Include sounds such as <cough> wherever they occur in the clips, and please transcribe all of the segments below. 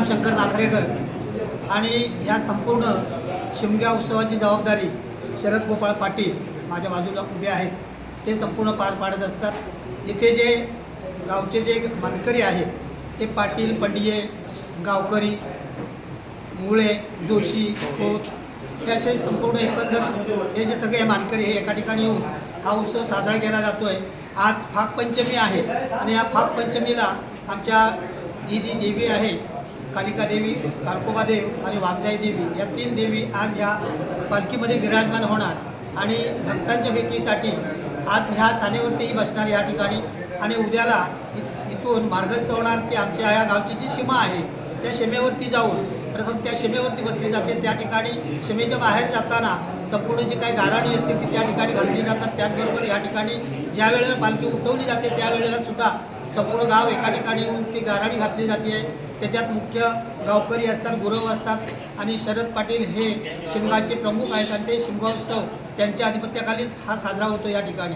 रामशंकर नाखरेकर आणि या संपूर्ण शिमग्या उत्सवाची जबाबदारी शरद गोपाळ पाटील माझ्या बाजूला उभे आहेत. ते संपूर्ण पार पाडत असतात. इथे जे गावचे जे मानकरी आहेत ते पाटील पंडिये गावकरी मुळे जोशी खोत हे असे संपूर्ण एकंदर हे जे सगळे मानकरी हे एका ठिकाणी येऊन हा उत्सव साजरा केला जातो आहे आज फागपंचमी आहे आणि या फागपंचमीला आमच्या ही जी देवी आहे कालिका देवी कालकोबा देव आणि वाघजाई देवी या तीन देवी आज ह्या पालखीमध्ये विराजमान होणार. आणि भक्तांच्या भेटीसाठी आज ह्या सानेवरतीही बसणार या ठिकाणी. आणि उद्याला इ- इथून मार्गस्थ होणार ती आमच्या या गावची जी सीमा आहे त्या सीमेवरती जाऊन प्रथम त्या सीमेवरती बसली जाते. त्या ठिकाणी सीमेच्या बाहेर जाताना संपूर्ण जी काही गाराणी असतील ती त्या ठिकाणी घातली जातात. त्याचबरोबर या ठिकाणी ज्या वेळेला पालखी उठवली जाते त्यावेळेला सुद्धा संपूर्ण गाव एका ठिकाणी येऊन ती गाराणी घातली जाते. त्याच्यात मुख्य गावकरी असतात गुरव असतात आणि शरद पाटील हे शिमगाचे प्रमुख आहेत आणि ते शिमगा उत्सव त्यांच्या आधिपत्याखालीच हा साजरा होतो या ठिकाणी.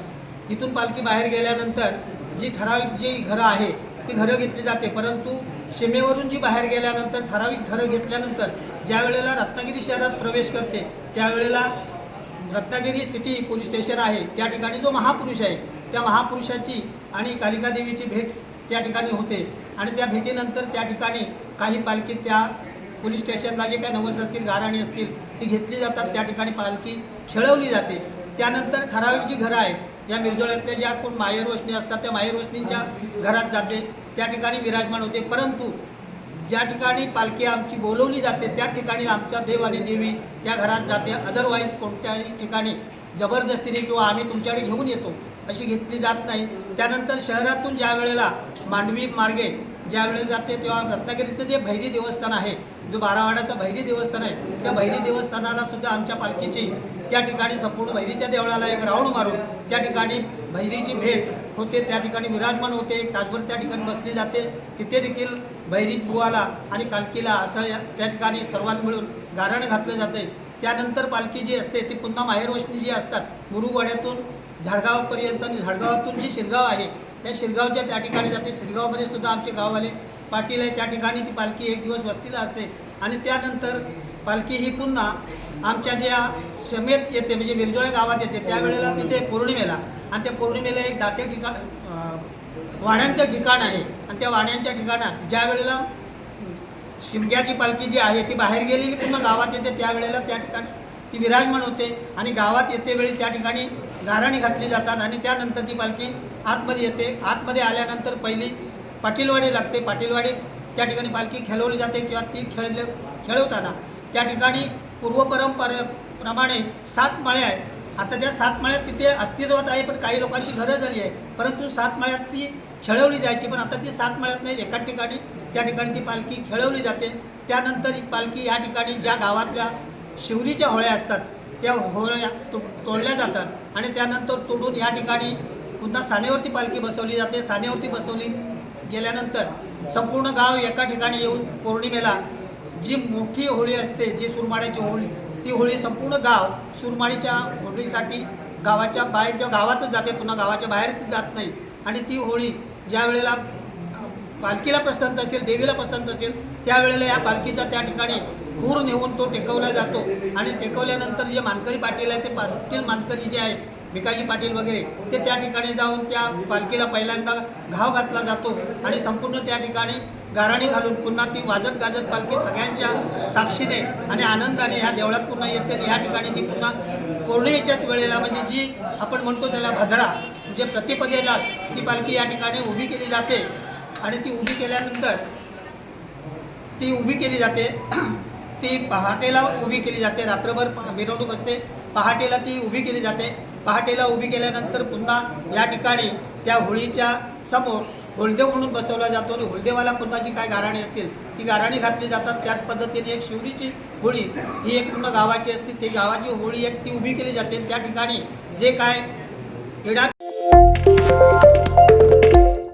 इथून पालखी बाहेर गेल्यानंतर जी ठराविक जी घरं आहे ती घरं घेतली जाते. परंतु सीमेवरून जी बाहेर गेल्यानंतर ठराविक घरं घेतल्यानंतर ज्या वेळेला रत्नागिरी शहरात प्रवेश करते त्यावेळेला रत्नागिरी सिटी पोलीस स्टेशन आहे. त्या ठिकाणी जो महापुरुष आहे त्या महापुरुषाची आणि कालिकादेवीची भेट त्या ठिकाणी होते. आणि त्या भेटीनंतर त्या ठिकाणी काही पालखी त्या पोलीस स्टेशनला जे काही नवस असतील गाराणी असतील ती घेतली जातात. त्या ठिकाणी पालखी खेळवली जाते. त्यानंतर ठराविक जी घरं आहेत या मिरजोळ्यातल्या ज्या कोण माहेरवशनी असतात त्या माहेरवशनींच्या घरात जाते. त्या ठिकाणी विराजमान होते. परंतु ज्या ठिकाणी पालखी आमची बोलवली जाते त्या ठिकाणी आमच्या देव आणि देवी त्या घरात जाते. अदरवाईज कोणत्याही ठिकाणी जबरदस्तीने किंवा आम्ही तुमच्याकडे घेऊन येतो. अशी घेतली जात नाही. त्यानंतर शहरातून ज्या वेळेला मांडवी मार्गे ज्या वेळेला जाते तेव्हा रत्नागिरीचं जे भैरी देवस्थान आहे जो बारावाड्याचं भैरी देवस्थान आहे त्या भैरी देवस्थानाला सुद्धा आमच्या पालखीची त्या ठिकाणी संपूर्ण भैरीच्या देवळाला एक राऊंड मारून त्या ठिकाणी भैरीची भेट होते त्या ठिकाणी विराजमान होते एक तासभर त्या ठिकाणी बसली जाते. तिथे देखील भैरी बुवाला आणि कालकीला असं त्या ठिकाणी सर्वांनी मिळून गारण घातलं जाते. त्यानंतर पालखी जी असते ती पुन्हा माहेरवशनी जी असतात मुरुगवाड्यातून झाडगावपर्यंत आणि झाडगावातून जी शिरगाव आहे त्या शिरगावच्या त्या ठिकाणी जाते. शिरगावमध्ये सुद्धा आमचे गाववाले पाटील आहे त्या ठिकाणी ती पालखी एक दिवस वस्तीला असते. आणि त्यानंतर पालखी ही पुन्हा आमच्या ज्या शमेत येते म्हणजे मिरजोळे गावात येते त्यावेळेला तिथे पौर्णिमेला. आणि त्या पौर्णिमेला एक दाते ठिकाण वाड्यांचं ठिकाण आहे. आणि त्या वाड्यांच्या ठिकाणात ज्या वेळेला शिमग्याची पालखी जी आहे ती बाहेर गेलेली पूर्ण गावात येते. त्यावेळेला त्या ठिकाणी ती विराजमान होते आणि गावात येते वेळी त्या ठिकाणी गाराणी घातली जातात आणि त्यानंतर ती पालखी आतमध्ये येते. आतमध्ये आल्यानंतर पहिली पाटीलवाडी लागते. पाटीलवाडीत त्या ठिकाणी पालखी खेळवली जाते किंवा ती खेळले खेळवताना. त्या ठिकाणी पूर्वपरंपरेप्रमाणे सात माळे आहेत. आता त्या सात मळ्यात तिथे अस्तित्वात आहे पण काही लोकांची घरं झाली आहे. परंतु सात मळ्यात ती खेळवली जायची पण आता ती सात मळ्यात नाही. एकाच ठिकाणी त्या ठिकाणी ती पालखी खेळवली जाते. त्यानंतर ही पालखी या ठिकाणी ज्या गावातल्या शिवरीच्या होळ्या असतात त्या होळ्या तो तोडल्या जातात आणि त्यानंतर तोडून या ठिकाणी पुन्हा सानेवरती पालखी बसवली जाते. सानेवरती बसवली गेल्यानंतर संपूर्ण गाव एका ठिकाणी येऊन पौर्णिमेला जी मोठी होळी असते जी सुरमाड्याची होळी ती होळी संपूर्ण गाव सुरमाडीच्या होळीसाठी गावाच्या बाहेर किंवा गावातच जाते. पुन्हा गावाच्या बाहेर ती जात नाही. आणि ती होळी ज्या वेळेला पालखीला पसंत असेल देवीला पसंत असेल त्यावेळेला या पालखीचा त्या ठिकाणी खूर नेऊन तो टेकवला जातो. आणि टेकवल्यानंतर जे मानकरी पाटील आहे ते पाटील मानकरी जे आहे भिकाजी पाटील वगैरे ते त्या ठिकाणी जाऊन त्या पालखीला पहिल्यांदा घाव घातला जातो. आणि संपूर्ण त्या ठिकाणी गाराणी घालून पुन्हा ती वाजत गाजत पालखी सगळ्यांच्या साक्षीने आणि आनंदाने ह्या देवळात पुन्हा येते. आणि ह्या ठिकाणी ती पुन्हा पौर्णिमेच्याच वेळेला म्हणजे जी आपण म्हणतो त्याला भद्रा म्हणजे प्रतिपदेलाच ती पालखी या ठिकाणी उभी केली जाते. आणि ती उभी केल्यानंतर ती उभी केली जाते. <clears throat> ती पहाटेला उभी केली जाते. रात्रभर मिरवणूक असते. पहाटेला ती उभी केली जाते. पहाटेला उभी केल्यानंतर पुन्हा या ठिकाणी त्या होळीच्या समोर होळदेव म्हणून बसवला जातो आणि होळदेवाला पुन्हा जी काय गाराणी असतील ती गाराणी घातली जातात. त्याच पद्धतीने एक शिवरीची होळी ही एक पूर्ण गावाची असते. ती गावाची होळी एक ती उभी केली जाते. त्या ठिकाणी जे काय येणार